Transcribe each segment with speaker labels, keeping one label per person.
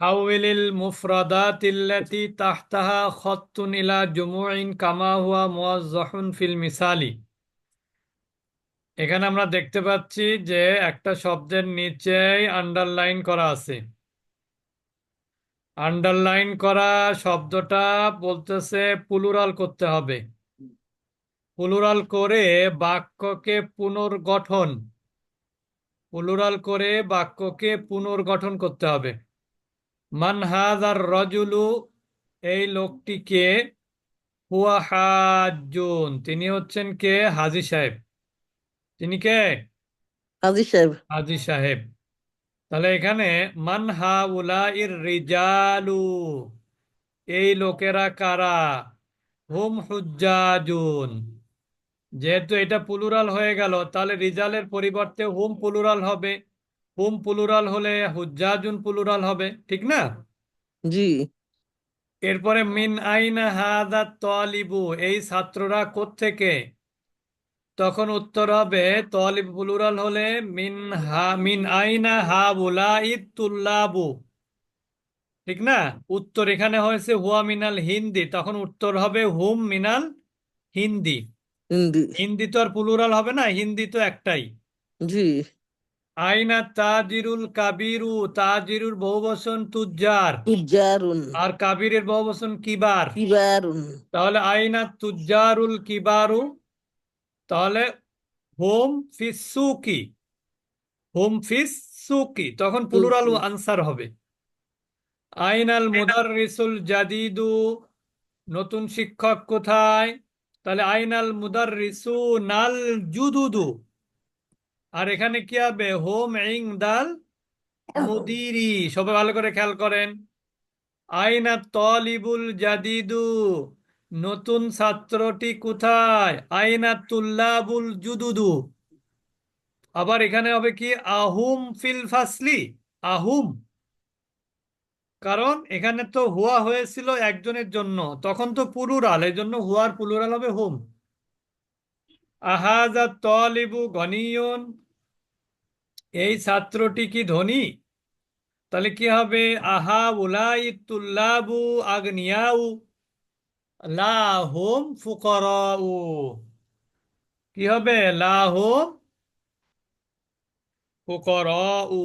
Speaker 1: হাউলিল মুফরাদাতিল্লাতি তাহতাহা খত্তুন ইলা জুমুইন কামা হুয়া মুয়াজ্জাহুন ফিল মিসালি। এখানে আমরা দেখতে পাচ্ছি যে একটা শব্দের নিচেই আন্ডারলাইন করা আছে। আন্ডারলাইন করা শব্দটা বলতেছে পুলুরাল করতে হবে। পুলুরাল করে বাক্যকে পুনর্গঠন পুলুরাল করে বাক্যকে পুনর্গঠন করতে হবে। মান হাজার রজুলু এই লোকটিকে হুয়া হাজুন তিনি হচ্ছেন কে? হাজি সাহেব। তিনি কে?
Speaker 2: হাজি সাহেব।
Speaker 1: হাজি সাহেব। তাহলে এখানে মান হা উলা ইর রিজালু এই লোকেরা কারা? হুম হুজ্জাজুন। যেহেতু এটা পুলুরাল হয়ে গেল তাহলে রিজালের পরিবর্তে হুম পুলুরাল হবে। হুম পুলুরাল হলে হুজ্জাজুন পুলুরাল হবে ঠিক না?
Speaker 2: জি।
Speaker 1: এরপরে মিন আইনা হাদা তলিবু এই ছাত্ররা কোত্থেকে? তখন উত্তর হবে তলিব প্লুরাল হলে মিন হা মিন আইনা হা বুলা তুল্লাবু। ঠিক না? উত্তর এখানে হয়েছে হুয়া মিনাল হিন্দি তখন উত্তর হবে হুম মিনাল হিন্দি।
Speaker 2: হিন্দি।
Speaker 1: হিন্দি তো আর প্লুরাল হবে না হিন্দি তো একটাই।
Speaker 2: জি।
Speaker 1: আইনা তাজিরুল কাবিরু তাজিরুর বহুবচন তুজ্জার।
Speaker 2: তুজারুন
Speaker 1: আর কাবিরের বহুবচন কিবার?
Speaker 2: কিবারুন।
Speaker 1: তাহলে আইনা তুজ্জারুল কিবারু তাহলে হোম ফিস সুকি হোম ফিস সুকি তখন প্লুরাল আনসার হবে। আইনাল মুদাররিসুল জাদিদু নতুন শিক্ষক কোথায়? তাহলে আইনাল মুদাররিসু নাল জুদুদু। আর এখানে কি হবে? হোম ইং দাল মুদিরি। সবাই ভালো করে খেয়াল করেন। আইনা তলিবুল জাদিদু। নতুন ছাত্রটি কোথায়? আইনা তুল্লাবুল জুদুদু। আবার এখানে হবে কি? আহুম ফিল ফাসলি। আহুম। কারণ এখানে তো হুয়া হয়েছিল একজনের জন্য। তখন তো পুলুরাল এই জন্য হুয়ার পুলুরাল হবে হুম। আহাজা তলিবু গনিয়ন, এই ছাত্রটি কি ধনী? তাহলে কি হবে? আহা উলাই তুল্লাবু আগনিয়াউ লাহুম ফুকরাউ। কি হবে? লাহুম ফুকরাউ।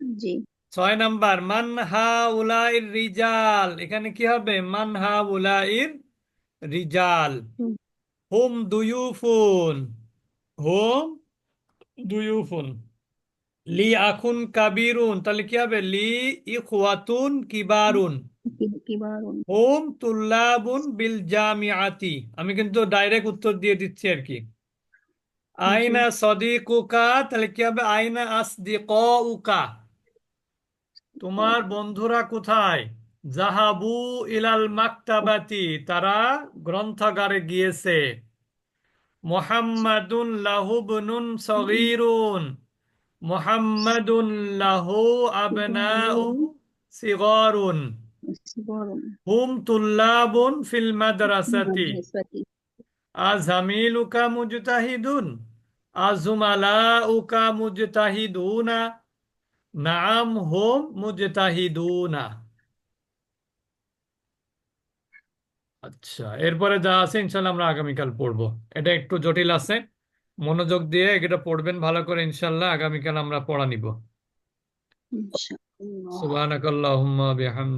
Speaker 3: জি।
Speaker 1: ছয় নাম্বার মান হা উলাইর রিজাল। এখানে কি হবে? মান হা উলাইর রিজাল।
Speaker 3: হুম।
Speaker 1: দুয়ুফুন। হুম দুয়ুফুন। লি আখুন কাবিরুন। তাহলে কি হবে? লি ইখওয়াতুন কিবারুন। হুম তুল্লাবুন বিল জামিআতি। আমি কিন্তু ডাইরেক্ট উত্তর দিয়ে দিচ্ছি আর কি। আইনা সদিকুকা। তাহলে কি হবে? আইনা আসদিকুকা তোমার বন্ধুরা কোথায়? জাহাবু ইলাল মাকতাবাতি তারা গ্রন্থাগারে গিয়েছে। মুহাম্মাদুন লাহুবনুন সগীরুন। মুহাম্মাদুন লাহু আবনাউ সিগরুন। হুম তুল্লাবুন ফিল মাদ্রাসাতি। আজামিলুকা মুজতাহিদুন। আজুমালাউকা মুজতাহিদুনা। নাম হোম মুজতাহিদুনা আচ্ছা এরপরে যা আছে ইনশাল্লাহ আমরা আগামীকাল পড়ব। এটা একটু জটিল আছে। মনোযোগ দিয়ে এটা পড়বেন ভালো করে ইনশাল্লাহ আগামীকাল আমরা পড়া নিব। সুবহানাকাল্লাহুম্মা বিহামদি